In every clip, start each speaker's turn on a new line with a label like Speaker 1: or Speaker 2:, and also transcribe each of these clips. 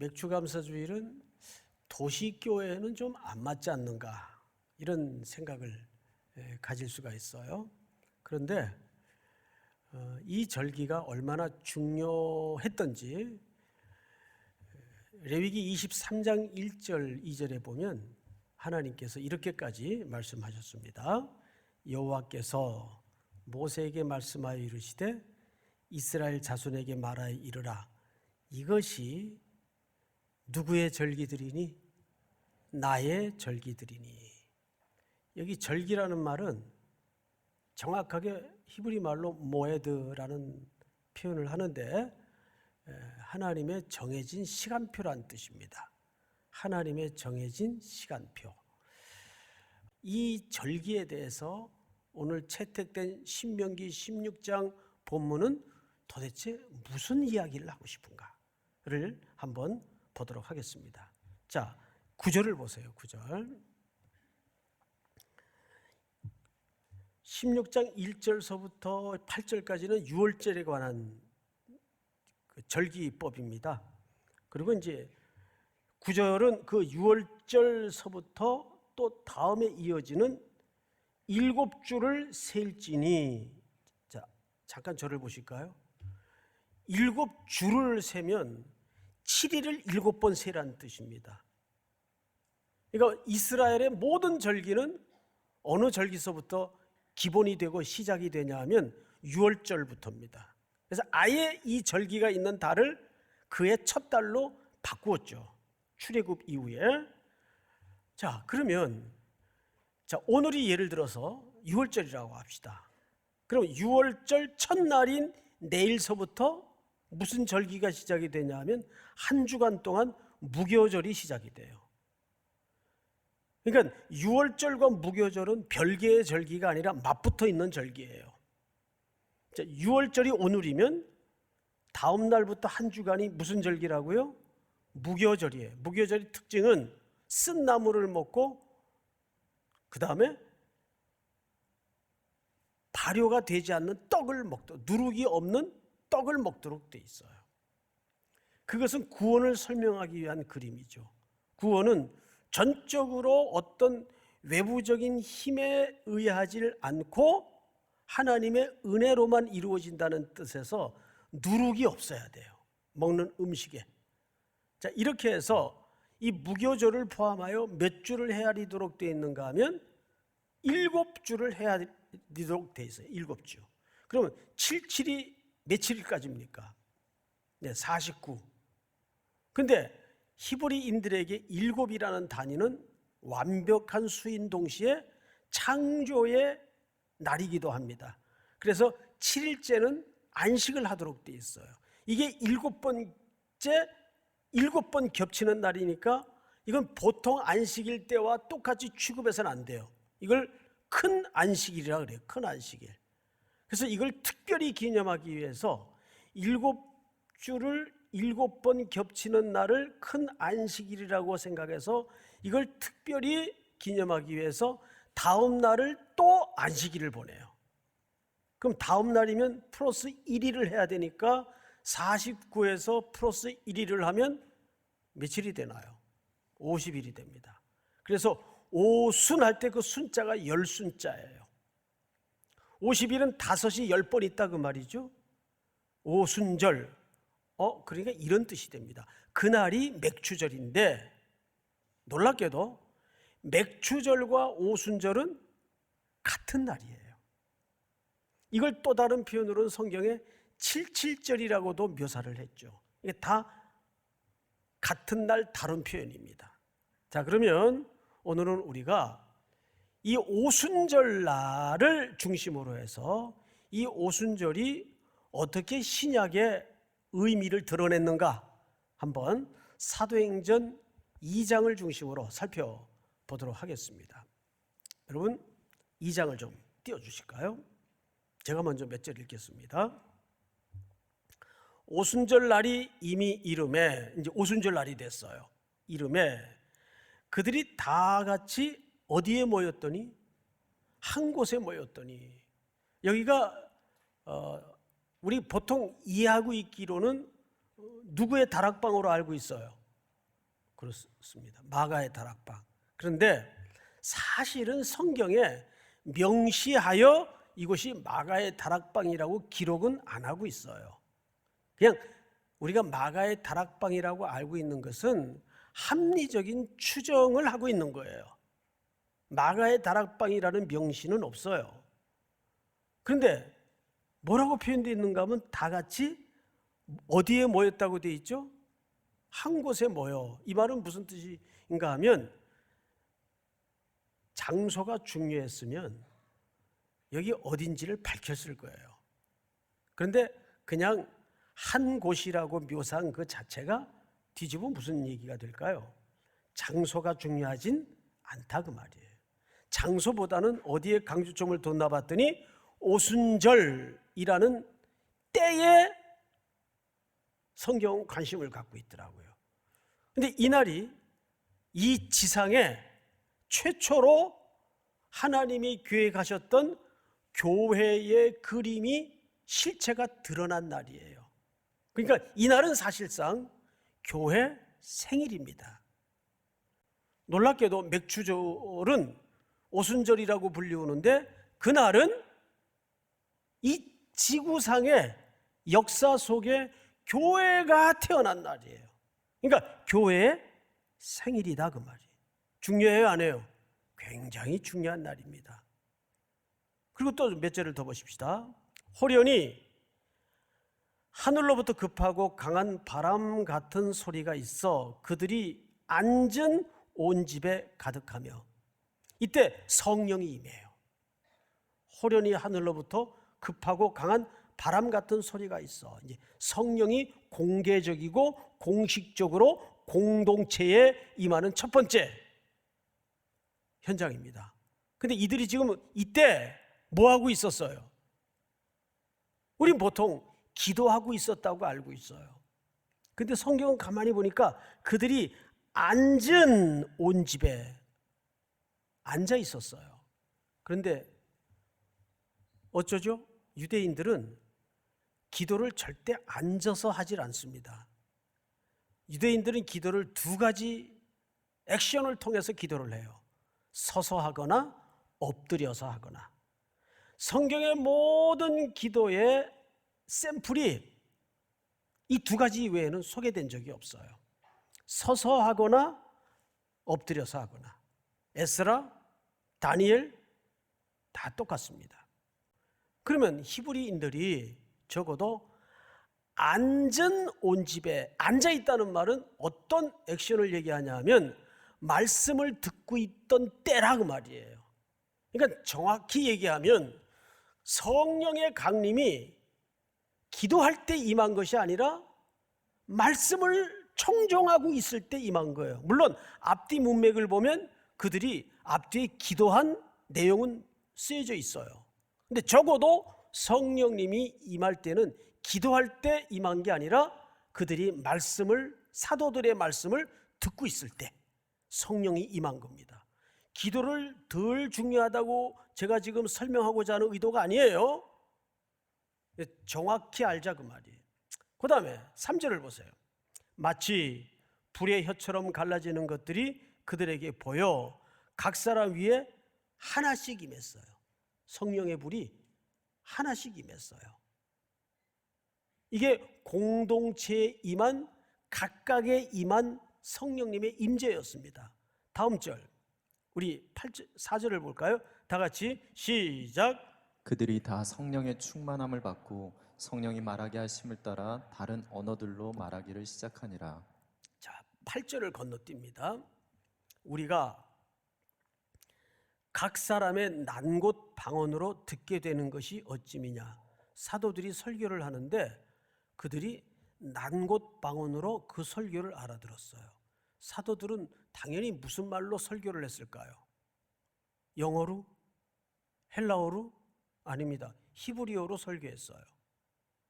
Speaker 1: 맥주 감사주일은 도시 교회는 좀 안 맞지 않는가 이런 생각을 에, 가질 수가 있어요. 그런데 어, 이 절기가 얼마나 중요했던지 레위기 23장 1절 2절에 보면 하나님께서 이렇게까지 말씀하셨습니다. 여호와께서 모세에게 말씀하여 이르시되 이스라엘 자손에게 말하여 이르라 이것이 누구의 절기들이니 나의 절기들이니 여기 절기라는 말은 정확하게 히브리 말로 모에드라는 표현을 하는데 에, 하나님의 정해진 시간표란 뜻입니다. 하나님의 정해진 시간표. 이 절기에 대해서 오늘 채택된 신명기 16장 본문은 도대체 무슨 이야기를 하고 싶은가를 한번 보도록 하겠습니다. 자, 구절을 보세요. 구절. 16장 1절서부터 8절까지는 유월절에 관한 그 절기법입니다. 그리고 이제 9절은 그 유월절서부터 또 다음에 이어지는 일곱 줄을 셀지니 자 잠깐 저를 보실까요? 일곱 줄을 세면 7일을 일곱 번 세라는 뜻입니다. 그러니까 이스라엘의 모든 절기는 어느 절기서부터 기본이 되고 시작이 되냐 하면 6월절부터입니다. 그래서 아예 이 절기가 있는 달을 그의 첫 달로 바꾸었죠. 출애굽 이후에. 자, 그러면 자, 오늘이 예를 들어서 6월절이라고 합시다. 그럼 6월절 첫날인 내일서부터 무슨 절기가 시작이 되냐 하면 한 주간 동안 무교절이 시작이 돼요. 그러니까 6월절과 무교절은 별개의 절기가 아니라 맞붙어 있는 절기예요. 자, 6월절이 오늘이면 다음 날부터 한 주간이 무슨 절기라고요? 무교절이에요. 무교절의 특징은 쓴 나무를 먹고 그 다음에 발효가 되지 않는 떡을 먹도록 누룩이 없는 떡을 먹도록 돼 있어요. 그것은 구원을 설명하기 위한 그림이죠. 구원은 전적으로 어떤 외부적인 힘에 의하지 않고 하나님의 은혜로만 이루어진다는 뜻에서 누룩이 없어야 돼요. 먹는 음식에. 자, 이렇게 해서 이 무교절을 포함하여 몇 주를 헤아리도록 되어 있는가 하면 일곱 주를 헤아리도록 되어 있어요. 일곱 주. 그러면 77이 며칠까지입니까? 네, 49. 근데 히브리인들에게 일곱이라는 단위는 완벽한 수인 동시에 창조의 날이기도 합니다. 그래서 7일째는 안식을 하도록 되어 있어요. 이게 일곱 번째 일곱 번 겹치는 날이니까 이건 보통 안식일 때와 똑같이 취급해서는 안 돼요. 이걸 큰 안식일이라 그래요. 큰 안식일. 그래서 이걸 특별히 기념하기 위해서 일곱 주를 일곱 번 겹치는 날을 큰 안식일이라고 생각해서 이걸 특별히 기념하기 위해서 다음 날을 또 안식일을 보내요. 그럼 다음 날이면 플러스 1일을 해야 되니까 49에서 플러스 1일을 하면 며칠이 되나요? 50일이 됩니다. 그래서 오순 할 때 그 순자가 열순자예요. 50일은 다섯이 열 번 있다 그 말이죠. 오순절. 어, 그러니까 이런 뜻이 됩니다. 그날이 맥추절인데 놀랍게도 맥추절과 오순절은 같은 날이에요. 이걸 또 다른 표현으로는 성경에 칠칠절이라고도 묘사를 했죠. 이게 다 같은 날 다른 표현입니다. 자, 그러면 오늘은 우리가 이 오순절 날을 중심으로 해서 이 오순절이 어떻게 신약의 의미를 드러냈는가 한번 사도행전 2장을 중심으로 살펴보도록 하겠습니다. 여러분 2장을 좀 띄워 주실까요? 제가 먼저 몇 절 읽겠습니다. 오순절 날이 이미 이름에 이제 오순절 날이 됐어요. 이름에 그들이 다 같이 어디에 모였더니 한 곳에 모였더니 여기가 어, 우리 보통 이해하고 있기로는 누구의 다락방으로 알고 있어요. 그렇습니다. 마가의 다락방. 그런데 사실은 성경에 명시하여 이곳이 마가의 다락방이라고 기록은 안 하고 있어요. 그냥 우리가 마가의 다락방이라고 알고 있는 것은 합리적인 추정을 하고 있는 거예요. 마가의 다락방이라는 명시는 없어요. 그런데 뭐라고 표현되어 있는가 하면 다 같이 어디에 모였다고 되어 있죠? 한 곳에 모여. 이 말은 무슨 뜻인가 하면 장소가 중요했으면 여기 어딘지를 밝혔을 거예요. 그런데 그냥 한 곳이라고 묘사한 그 자체가 뒤집어 무슨 얘기가 될까요? 장소가 중요하진 않다 그 말이에요. 장소보다는 어디에 강조점을 뒀나 봤더니 오순절이라는 때에 성경 관심을 갖고 있더라고요. 근데 이날이 이 지상에 최초로 하나님이 계획하셨던 교회의 그림이 실체가 드러난 날이에요. 그러니까 이날은 사실상 교회 생일입니다. 놀랍게도 맥주절은 오순절이라고 불리우는데 그날은 이 지구상의 역사 속에 교회가 태어난 날이에요. 그러니까 교회의 생일이다 그 말이에요. 중요해요, 안 해요? 굉장히 중요한 날입니다. 그리고 또 몇 절을 더 보십시다. 호련히 하늘로부터 급하고 강한 바람 같은 소리가 있어 그들이 앉은 온 집에 가득하며 이때 성령이 임해요. 호련히 하늘로부터 급하고 강한 바람 같은 소리가 있어. 이제 성령이 공개적이고 공식적으로 공동체에 임하는 첫 번째 현장입니다. 근데 이들이 지금 이때 뭐 하고 있었어요? 우린 보통 기도하고 있었다고 알고 있어요. 근데 성경은 가만히 보니까 그들이 앉은 온 집에 앉아 있었어요. 그런데 어쩌죠? 유대인들은 기도를 절대 앉아서 하질 않습니다. 유대인들은 기도를 두 가지 액션을 통해서 기도를 해요. 서서 하거나 엎드려서 하거나. 성경의 모든 기도의 샘플이 이 두 가지 외에는 소개된 적이 없어요. 서서 하거나 엎드려서 하거나. 에스라, 다니엘 다 똑같습니다. 그러면 히브리인들이 적어도 앉은 온 집에 앉아 있다는 말은 어떤 액션을 얘기하냐면 말씀을 듣고 있던 때라 그 말이에요. 그러니까 정확히 얘기하면 성령의 강림이 기도할 때 임한 것이 아니라 말씀을 청종하고 있을 때 임한 거예요. 물론 앞뒤 문맥을 보면 그들이 앞뒤에 기도한 내용은 쓰여져 있어요. 근데 적어도 성령님이 임할 때는 기도할 때 임한 게 아니라 그들이 말씀을 사도들의 말씀을 듣고 있을 때 성령이 임한 겁니다. 기도를 덜 중요하다고 제가 지금 설명하고자 하는 의도가 아니에요. 정확히 알자 그 말이에요. 그 다음에 3절을 보세요. 마치 불의 혀처럼 갈라지는 것들이 그들에게 보여 각 사람 위에 하나씩 임했어요. 성령의 불이 하나씩 임했어요. 이게 공동체에 임한 각각의 임한 성령님의 임재였습니다. 다음 절 우리 8절 4절을 볼까요? 다 같이 시작
Speaker 2: 그들이 다 성령의 충만함을 받고 성령이 말하게 하심을 따라 다른 언어들로 말하기를 시작하니라.
Speaker 1: 자, 8절을 건너뜁니다. 우리가 각 사람의 난곳 방언으로 듣게 되는 것이 어찌미냐. 사도들이 설교를 하는데 그들이 난곳 방언으로 그 설교를 알아들었어요. 사도들은 당연히 무슨 말로 설교를 했을까요? 영어로? 헬라어로? 아닙니다. 히브리어로 설교했어요.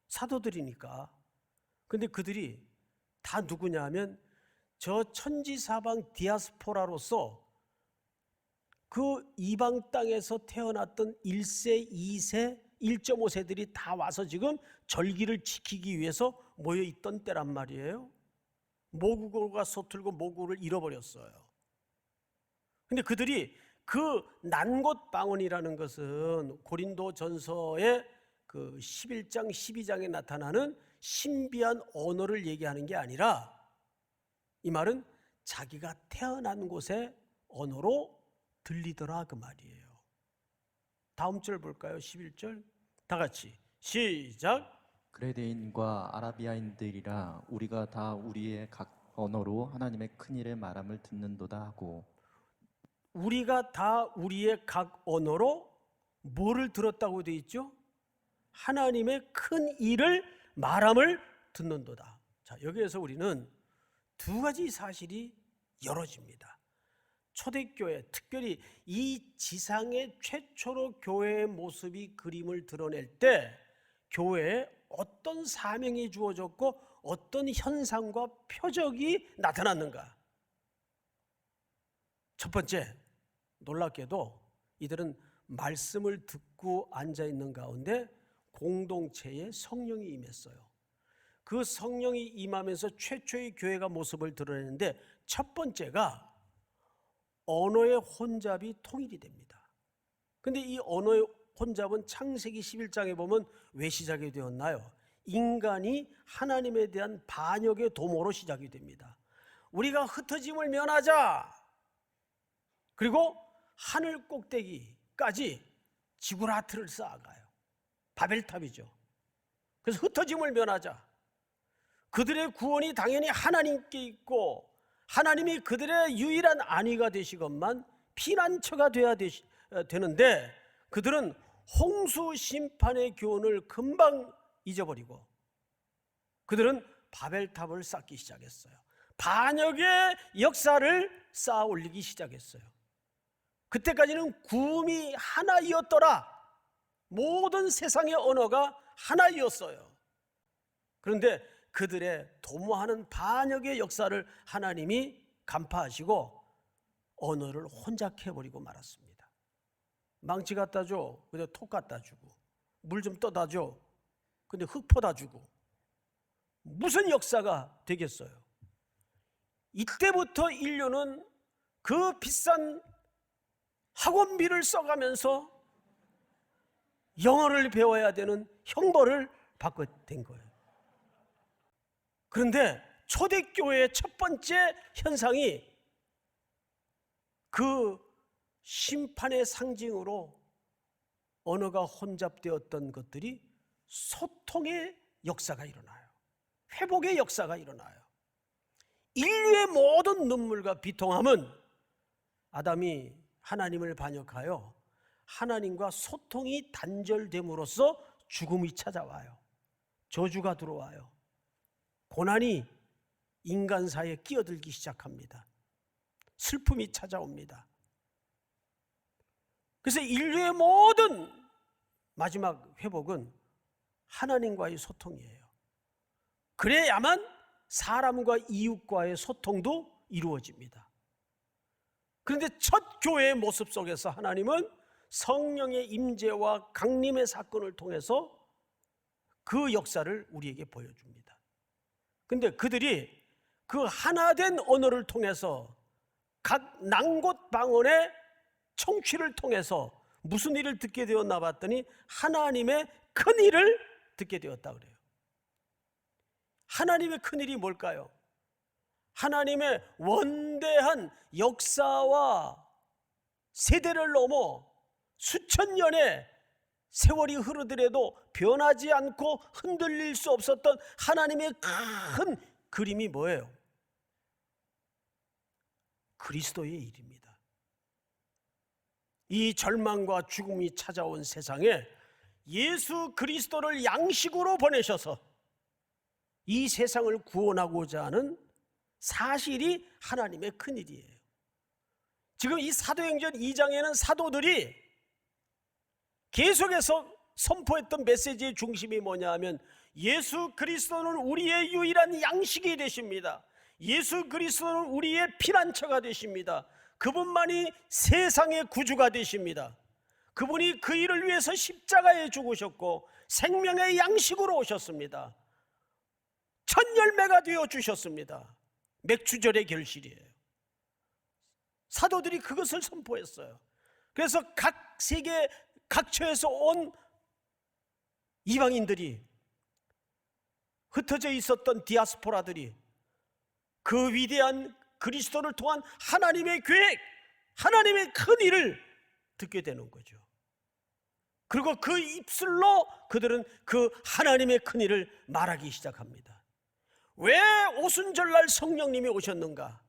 Speaker 1: 사도들이니까. 근데 그들이 다 누구냐 하면 저 천지사방 디아스포라로서 그 이방 땅에서 태어났던 1세, 2세, 1.5세들이 다 와서 지금 절기를 지키기 위해서 모여 있던 때란 말이에요. 모국어가 서툴고 모국어를 잃어버렸어요. 근데 그들이 그 난곳 방언이라는 것은 고린도 전서의 그 11장 12장에 나타나는 신비한 언어를 얘기하는 게 아니라 이 말은 자기가 태어난 곳의 언어로 들리더라 그 말이에요. 다음 절 볼까요? 11절. 다 같이 시작.
Speaker 2: 그레데인과 아라비아인들이라 우리가 다 우리의 각 언어로 하나님의 큰 일의 말함을 듣는도다 하고
Speaker 1: 우리가 다 우리의 각 언어로 뭐를 들었다고 돼 있죠? 하나님의 큰 일을 말함을 듣는도다. 자, 여기에서 우리는 두 가지 사실이 열어집니다. 초대교회, 특별히 이 지상의 최초로 교회의 모습이 그림을 드러낼 때 교회에 어떤 사명이 주어졌고 어떤 현상과 표적이 나타났는가? 첫 번째, 놀랍게도 이들은 말씀을 듣고 앉아 있는 가운데 공동체에 성령이 임했어요. 그 성령이 임하면서 최초의 교회가 모습을 드러내는데 첫 번째가 언어의 혼잡이 통일이 됩니다. 근데 이 언어의 혼잡은 창세기 11장에 보면 왜 시작이 되었나요? 인간이 하나님에 대한 반역의 도모로 시작이 됩니다. 우리가 흩어짐을 면하자. 그리고 하늘 꼭대기까지 지구라트를 쌓아가요. 바벨탑이죠. 그래서 흩어짐을 면하자. 그들의 구원이 당연히 하나님께 있고 하나님이 그들의 유일한 안위가 되시건만 피난처가 돼야 되시, 어, 되는데 그들은 홍수 심판의 교훈을 금방 잊어버리고 그들은 바벨탑을 쌓기 시작했어요. 반역의 역사를 쌓아 올리기 시작했어요. 그때까지는 구음이 하나이었더라. 모든 세상의 언어가 하나이었어요. 그런데 그들의 도모하는 반역의 역사를 하나님이 간파하시고 언어를 혼잡해버리고 말았습니다. 망치 갖다 줘. 근데 톡 갖다 주고. 물 좀 떠다 줘. 근데 흙 퍼다 주고. 무슨 역사가 되겠어요? 이때부터 인류는 그 비싼 학원비를 써가면서 영어를 배워야 되는 형벌을 받게 된 거예요. 그런데 초대교회의 첫 번째 현상이 그 심판의 상징으로 언어가 혼잡되었던 것들이 소통의 역사가 일어나요. 회복의 역사가 일어나요. 인류의 모든 눈물과 비통함은 아담이 하나님을 반역하여 하나님과 소통이 단절됨으로써 죽음이 찾아와요. 저주가 들어와요. 고난이 인간사에 끼어들기 시작합니다. 슬픔이 찾아옵니다. 그래서 인류의 모든 마지막 회복은 하나님과의 소통이에요. 그래야만 사람과 이웃과의 소통도 이루어집니다. 그런데 첫 교회의 모습 속에서 하나님은 성령의 임재와 강림의 사건을 통해서 그 역사를 우리에게 보여줍니다. 근데 그들이 그 하나된 언어를 통해서 각 난곳 방언의 청취를 통해서 무슨 일을 듣게 되었나 봤더니 하나님의 큰 일을 듣게 되었다 그래요. 하나님의 큰 일이 뭘까요? 하나님의 원대한 역사와 세대를 넘어 수천 년의 세월이 흐르더라도 변하지 않고 흔들릴 수 없었던 하나님의 큰 그림이 뭐예요? 그리스도의 일입니다. 이 절망과 죽음이 찾아온 세상에 예수 그리스도를 양식으로 보내셔서 이 세상을 구원하고자 하는 사실이 하나님의 큰 일이에요. 지금 이 사도행전 2장에는 사도들이 계속해서 선포했던 메시지의 중심이 뭐냐 하면 예수 그리스도는 우리의 유일한 양식이 되십니다. 예수 그리스도는 우리의 피난처가 되십니다. 그분만이 세상의 구주가 되십니다. 그분이 그 일을 위해서 십자가에 죽으셨고 생명의 양식으로 오셨습니다. 첫 열매가 되어 주셨습니다. 맥주절의 결실이에요. 사도들이 그것을 선포했어요. 그래서 각 세계 각처에서 온 이방인들이 흩어져 있었던 디아스포라들이 그 위대한 그리스도를 통한 하나님의 계획, 하나님의 큰 일을 듣게 되는 거죠. 그리고 그 입술로 그들은 그 하나님의 큰 일을 말하기 시작합니다. 왜 오순절날 성령님이 오셨는가?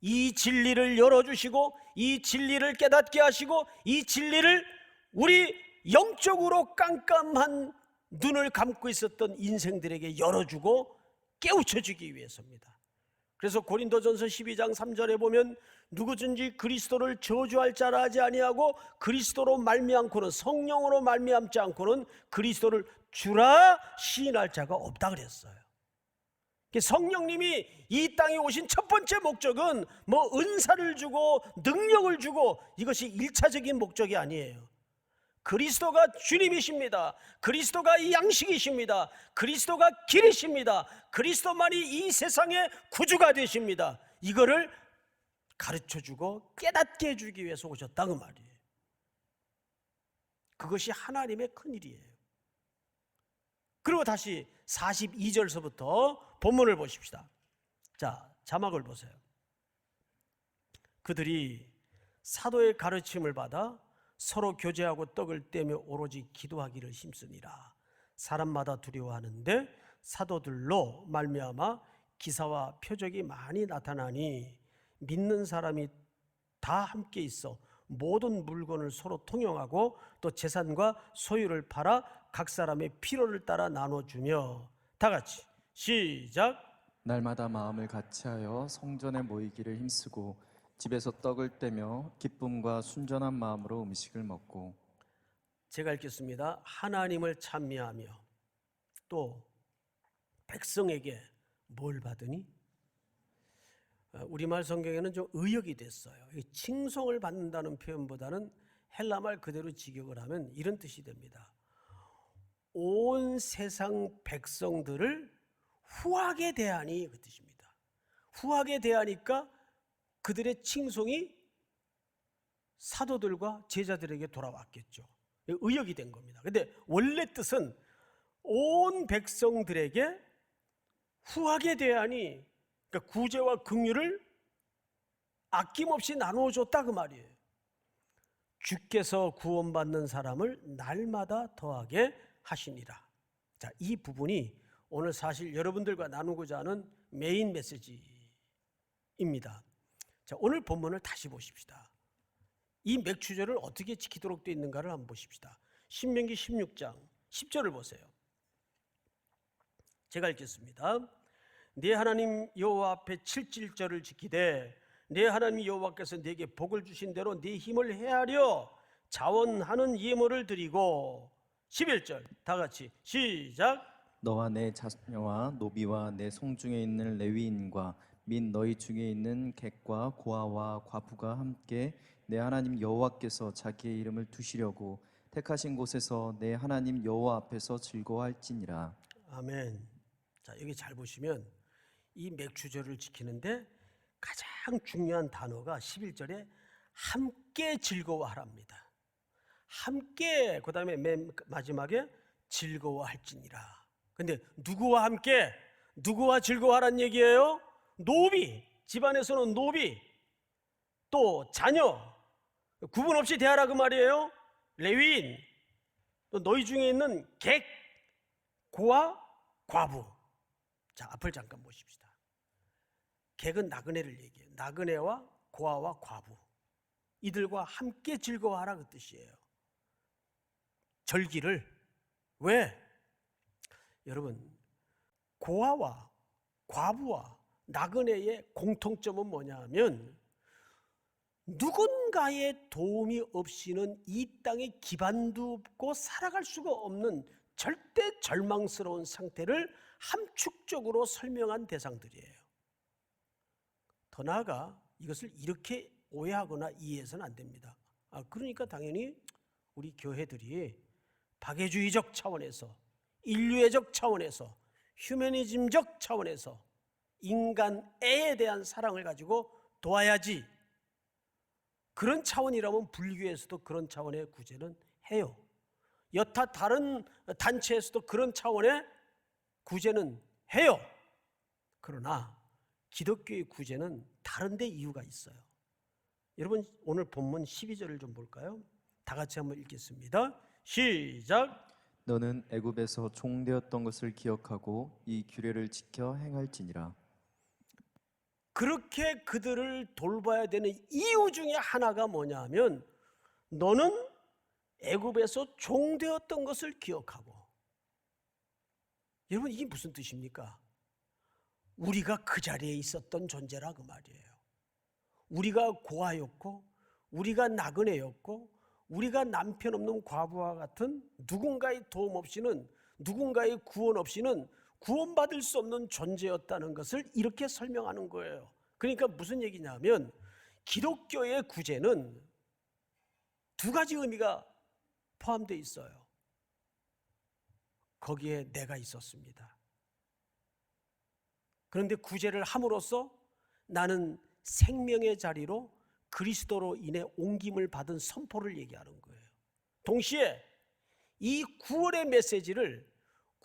Speaker 1: 이 진리를 열어주시고 이 진리를 깨닫게 하시고 이 진리를 우리 영적으로 깜깜한 눈을 감고 있었던 인생들에게 열어주고 깨우쳐주기 위해서입니다. 그래서 고린도전서 12장 3절에 보면 누구든지 그리스도를 저주할 자라 하지 아니하고 그리스도로 말미암고는 성령으로 말미암지 않고는 그리스도를 주라 시인할 자가 없다 그랬어요. 성령님이 이 땅에 오신 첫 번째 목적은 뭐 은사를 주고 능력을 주고 이것이 일차적인 목적이 아니에요. 그리스도가 주님이십니다. 그리스도가 이 양식이십니다. 그리스도가 길이십니다. 그리스도만이 이 세상의 구주가 되십니다. 이거를 가르쳐 주고 깨닫게 해주기 위해서 오셨다 그 말이에요. 그것이 하나님의 큰 일이에요. 그리고 다시 42절서부터 본문을 보십시다. 자, 자막을 보세요. 그들이 사도의 가르침을 받아 서로 교제하고 떡을 떼며 오로지 기도하기를 힘쓰니라. 사람마다 두려워하는데 사도들로 말미암아 기사와 표적이 많이 나타나니 믿는 사람이 다 함께 있어 모든 물건을 서로 통용하고 또 재산과 소유를 팔아 각 사람의 필요를 따라 나눠주며 다 같이 시작
Speaker 2: 날마다 마음을 같이하여 성전에 모이기를 힘쓰고 집에서 떡을 떼며 기쁨과 순전한 마음으로 음식을 먹고
Speaker 1: 제가 읽겠습니다. 하나님을 찬미하며 또 백성에게 뭘 받으니? 어, 우리말 성경에는 좀 의역이 됐어요. 이 칭송을 받는다는 표현보다는 헬라말 그대로 직역을 하면 이런 뜻이 됩니다. 온 세상 백성들을 후하게 대하니 그 뜻입니다. 후하게 대하니까 그들의 칭송이 사도들과 제자들에게 돌아왔겠죠. 의역이 된 겁니다. 근데 원래 뜻은 온 백성들에게 후하게 대하니 그러니까 구제와 긍휼을 아낌없이 나누어 줬다 그 말이에요. 주께서 구원받는 사람을 날마다 더하게 하시니라. 자, 이 부분이 오늘 사실 여러분들과 나누고자 하는 메인 메시지입니다. 자, 오늘 본문을 다시 보십시다. 이 맥주절을 어떻게 지키도록 되어 있는가를 한번 보십시다. 신명기 16장 10절을 보세요. 제가 읽겠습니다. 네 하나님 여호와 앞에 칠칠절을 지키되 네 하나님 여호와께서 네게 복을 주신 대로 네 힘을 헤아려 자원하는 예물을 드리고 11절 다 같이 시작
Speaker 2: 너와 내 자녀와 노비와 내 성중에 있는 레위인과 및 너희 중에 있는 객과 고아와 과부가 함께 내 하나님 여호와께서 자기의 이름을 두시려고 택하신 곳에서 내 하나님 여호와 앞에서 즐거워할지니라
Speaker 1: 아멘. 자, 여기 잘 보시면 이 맥주절을 지키는데 가장 중요한 단어가 11절에 함께 즐거워하랍니다. 함께 그다음에 맨 마지막에 즐거워할지니라. 근데 누구와 함께 누구와 즐거워하란 얘기예요? 노비 집안에서는 노비 또 자녀 구분 없이 대하라 그 말이에요. 레위인 또 너희 중에 있는 객 고아 과부. 자, 앞을 잠깐 보십시다. 객은 나그네를 얘기해요. 나그네와 고아와 과부. 이들과 함께 즐거워하라 그 뜻이에요. 절기를 왜? 여러분, 고아와 과부와 나그네의 공통점은 뭐냐 하면 누군가의 도움이 없이는 이 땅에 기반도 없고 살아갈 수가 없는 절대 절망스러운 상태를 함축적으로 설명한 대상들이에요. 더 나아가 이것을 이렇게 오해하거나 이해해서는 안 됩니다. 아, 그러니까 당연히 우리 교회들이 박애주의적 차원에서 인류애적 차원에서 휴머니즘적 차원에서 인간애에 대한 사랑을 가지고 도와야지. 그런 차원이라면 불교에서도 그런 차원의 구제는 해요. 여타 다른 단체에서도 그런 차원의 구제는 해요. 그러나 기독교의 구제는 다른데 이유가 있어요. 여러분 오늘 본문 12절을 좀 볼까요? 다 같이 한번 읽겠습니다. 시작.
Speaker 2: 너는 애굽에서 종되었던 것을 기억하고 이 규례를 지켜 행할지니라.
Speaker 1: 그렇게 그들을 돌봐야 되는 이유 중에 하나가 뭐냐면 너는 애굽에서 종되었던 것을 기억하고 여러분 이게 무슨 뜻입니까? 우리가 그 자리에 있었던 존재라 그 말이에요. 우리가 고아였고 우리가 나그네였고 우리가 남편 없는 과부와 같은 누군가의 도움 없이는 누군가의 구원 없이는 구원받을 수 없는 존재였다는 것을 이렇게 설명하는 거예요. 그러니까 무슨 얘기냐면 기독교의 구제는 두 가지 의미가 포함되어 있어요. 거기에 내가 있었습니다. 그런데 구제를 함으로써 나는 생명의 자리로 그리스도로 인해 옮김을 받은 선포를 얘기하는 거예요. 동시에 이 구원의 메시지를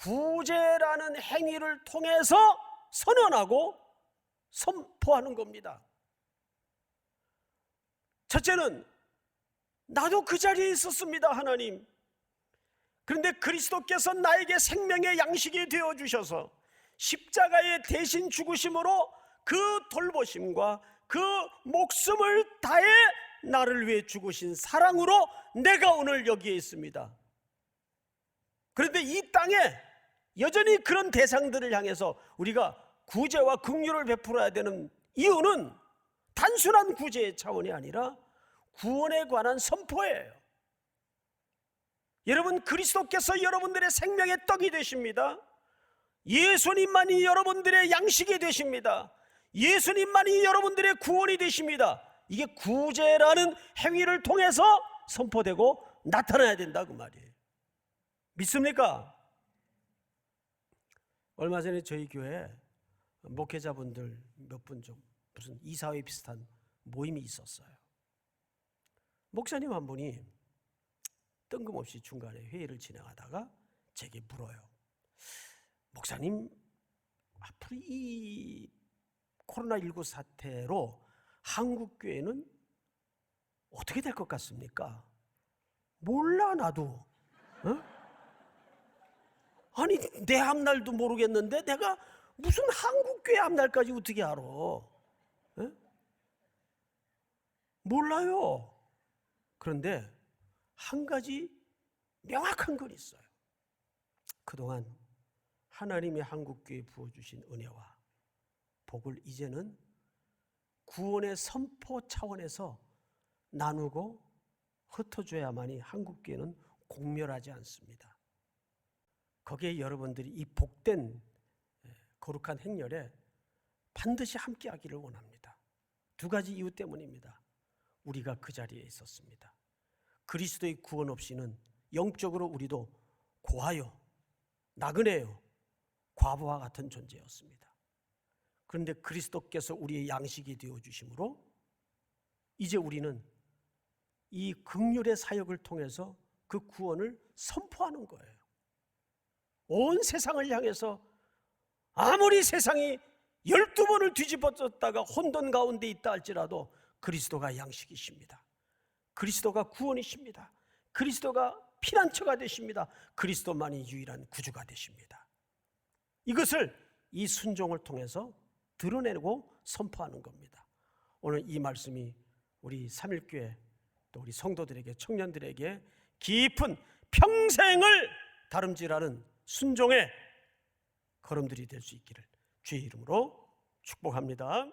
Speaker 1: 구제라는 행위를 통해서 선언하고 선포하는 겁니다. 첫째는 나도 그 자리에 있었습니다, 하나님. 그런데 그리스도께서 나에게 생명의 양식이 되어 주셔서 십자가의 대신 죽으심으로 그 돌보심과 그 목숨을 다해 나를 위해 죽으신 사랑으로 내가 오늘 여기에 있습니다. 그런데 이 땅에 여전히 그런 대상들을 향해서 우리가 구제와 긍휼을 베풀어야 되는 이유는 단순한 구제의 차원이 아니라 구원에 관한 선포예요. 여러분 그리스도께서 여러분들의 생명의 떡이 되십니다. 예수님만이 여러분들의 양식이 되십니다. 예수님만이 여러분들의 구원이 되십니다. 이게 구제라는 행위를 통해서 선포되고 나타나야 된다 그 말이에요. 믿습니까? 얼마 전에 저희 교회 목회자분들 몇 분 좀 무슨 이사회 비슷한 모임이 있었어요. 목사님 한 분이 뜬금없이 중간에 회의를 진행하다가 제게 물어요. 목사님, 앞으로 이 코로나19 사태로 한국 교회는 어떻게 될 것 같습니까? 몰라 나도. 어? 아니 내 앞날도 모르겠는데 내가 무슨 한국 교회 앞날까지 어떻게 알아? 에? 몰라요. 그런데 한 가지 명확한 건 있어요. 그동안 하나님이 한국교회에 부어주신 은혜와 복을 이제는 구원의 선포 차원에서 나누고 흩어줘야만이 한국교회는 공멸하지 않습니다. 거기에 여러분들이 이 복된 거룩한 행렬에 반드시 함께 하기를 원합니다. 두 가지 이유 때문입니다. 우리가 그 자리에 있었습니다. 그리스도의 구원 없이는 영적으로 우리도 고하여 나그네요 과부와 같은 존재였습니다. 그런데 그리스도께서 우리의 양식이 되어 주심으로 이제 우리는 이 극률의 사역을 통해서 그 구원을 선포하는 거예요. 온 세상을 향해서 아무리 세상이 열두 번을 뒤집어졌다가 혼돈 가운데 있다 할지라도 그리스도가 양식이십니다. 그리스도가 구원이십니다. 그리스도가 피난처가 되십니다. 그리스도만이 유일한 구주가 되십니다. 이것을 이 순종을 통해서 드러내고 선포하는 겁니다. 오늘 이 말씀이 우리 삼일교회 또 우리 성도들에게 청년들에게 깊은 평생을 다름질하는 순종의 걸음들이 될 수 있기를 주의 이름으로 축복합니다.